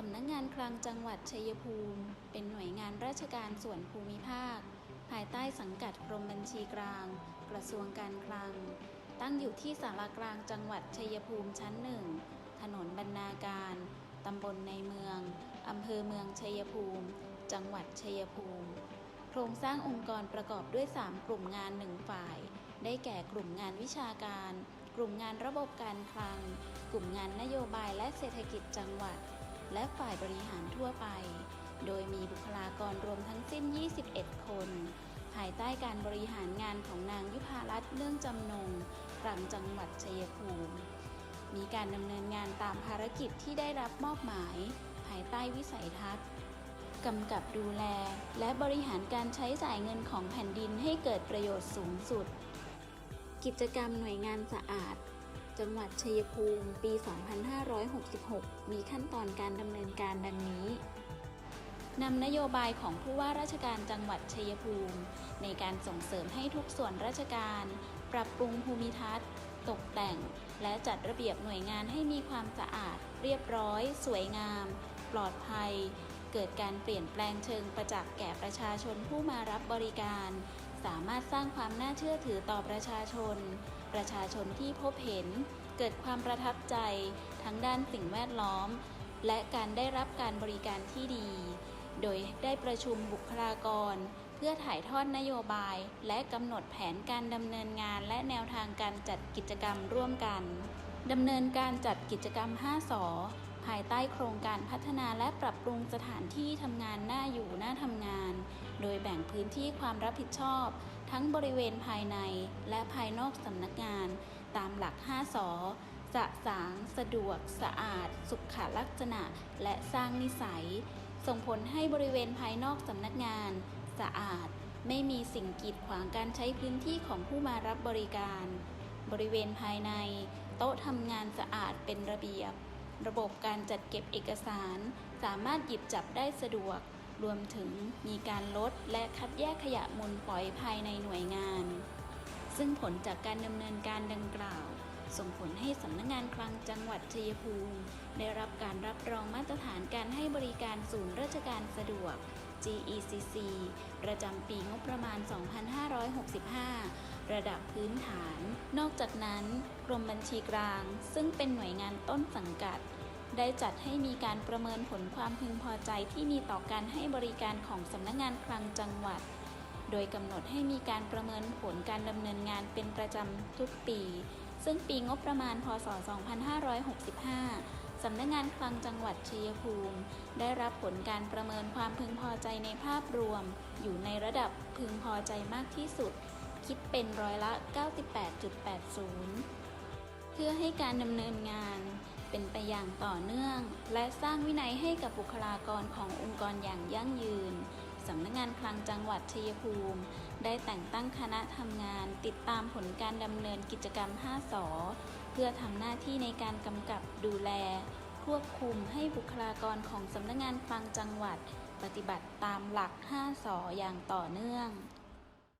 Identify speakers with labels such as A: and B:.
A: สำนักงานคลังจังหวัดชัยภูมิ เป็นหน่วยงานราชการส่วนภูมิภาค ภายใต้สังกัดกรมบัญชีกลาง กระทรวงการคลัง ตั้งอยู่ที่สารากลางจังหวัดชัยภูมิชั้นหนึ่งถนนบรรณาการตำบลในเมืองอำเภอเมืองชัยภูมิ จังหวัดชัยภูมิ โครงสร้างองค์กรประกอบด้วย 3 กลุ่มงานหนึ่งฝ่าย ได้แก่กลุ่มงานวิชาการ กลุ่มงานระบบการคลัง กลุ่มงานนโยบายและเศรษฐกิจจังหวัด และฝ่ายบริหารทั่วไป โดยมีบุคลากรรวมทั้งสิ้น 21 คน ภายใต้การบริหารงานของนางยุพารัตน์เรื่องจำนงกลางจังหวัดชัยภูมิ มีการดำเนินงานตามภารกิจที่ได้รับมอบหมาย ภายใต้วิสัยทัศน์กำกับดูแล และบริหารการใช้จ่ายเงินของแผ่นดินให้เกิดประโยชน์สูงสุด กิจกรรมหน่วยงานสะอาด จังหวัดชัยภูมิ ปี 2566 มีขั้นตอนการดำเนินการดังนี้นำนโยบายของผู้ว่าราชการจังหวัดชัยภูมิ ในการส่งเสริมให้ทุกส่วนราชการ ปรับปรุงภูมิทัศน์ ตกแต่ง และจัดระเบียบหน่วยงานให้มีความสะอาด เรียบร้อย สวยงาม ปลอดภัย เกิดการเปลี่ยนแปลงเชิงประจักษ์แก่ประชาชนผู้มารับบริการ สามารถสร้างความน่าเชื่อถือต่อประชาชน ประชาชนที่พบเห็น เกิดความประทับใจ ทั้งด้านสิ่งแวดล้อม และการได้รับการบริการที่ดี โดยได้ประชุมบุคลากร เพื่อถ่ายทอดนโยบาย และกำหนดแผนการดำเนินงานและแนวทางการจัดกิจกรรมร่วมกันดำเนินการจัดกิจกรรม 5สอ ภายใต้โครงการพัฒนาและปรับปรุงสถานที่ทำงานน่าอยู่น่าทำงาน โดยแบ่งพื้นที่ความรับผิดชอบ ทั้งบริเวณภายในและภายนอกสำนักงาน ตามหลัก 5สอสะสาง สะดวก สะอาด สุขลักษณะ และสร้างนิสัย ส่งผลให้บริเวณภายนอกสำนักงาน สะอาด ไม่มีสิ่งกีดขวางการใช้พื้นที่ของผู้มารับบริการ บริเวณภายใน โต๊ะทำงานสะอาดเป็นระเบียบ ระบบการจัดเก็บเอกสาร สามารถหยิบจับได้สะดวก รวมถึงมีการลดและคัดแยกขยะมูลฝอยภายในหน่วยงาน ซึ่งผลจากการดำเนินการดังกล่าว ส่งผลให้สำนักงงานคลังจังหวัดชัยภูมิ ได้รับการรับรองมาตรฐานการให้บริการศูนย์ราชการสะดวก GECC ประจำปีงบประมาณ 2565 ระดับพื้นฐาน นอกจากนั้นกรมบัญชีกลาง ซึ่งเป็นหน่วยงานต้นสังกัด ได้จัดให้มีการประเมินผลความพึงพอใจที่มีต่อการให้บริการของสำนักงานคลังจังหวัด โดยกำหนดให้มีการประเมินผลการดำเนินงานเป็นประจำทุกปี ซึ่งปีงบประมาณ พศ 2565 สำนักงานคลังจังหวัดชัยภูมิ ได้รับผลการประเมินความพึงพอใจในภาพรวม อยู่ในระดับพึงพอใจมากที่สุด คิดเป็นร้อยละ 98.80 เพื่อให้การดำเนินงานเป็นไปอย่างต่อเนื่อง และสร้างวินัยให้กับบุคลากรขององค์กรอย่างยั่งยืนสำนักงานคลังจังหวัดชัยภูมิ ได้แต่งตั้งคณะทำงานติดตามผลการดำเนินกิจกรรม 5สอ เพื่อทำหน้าที่ในการกำกับดูแล ควบคุมให้บุคลากรของสำนักงานคลังจังหวัด ปฏิบัติตามหลัก 5สออย่างต่อเนื่อง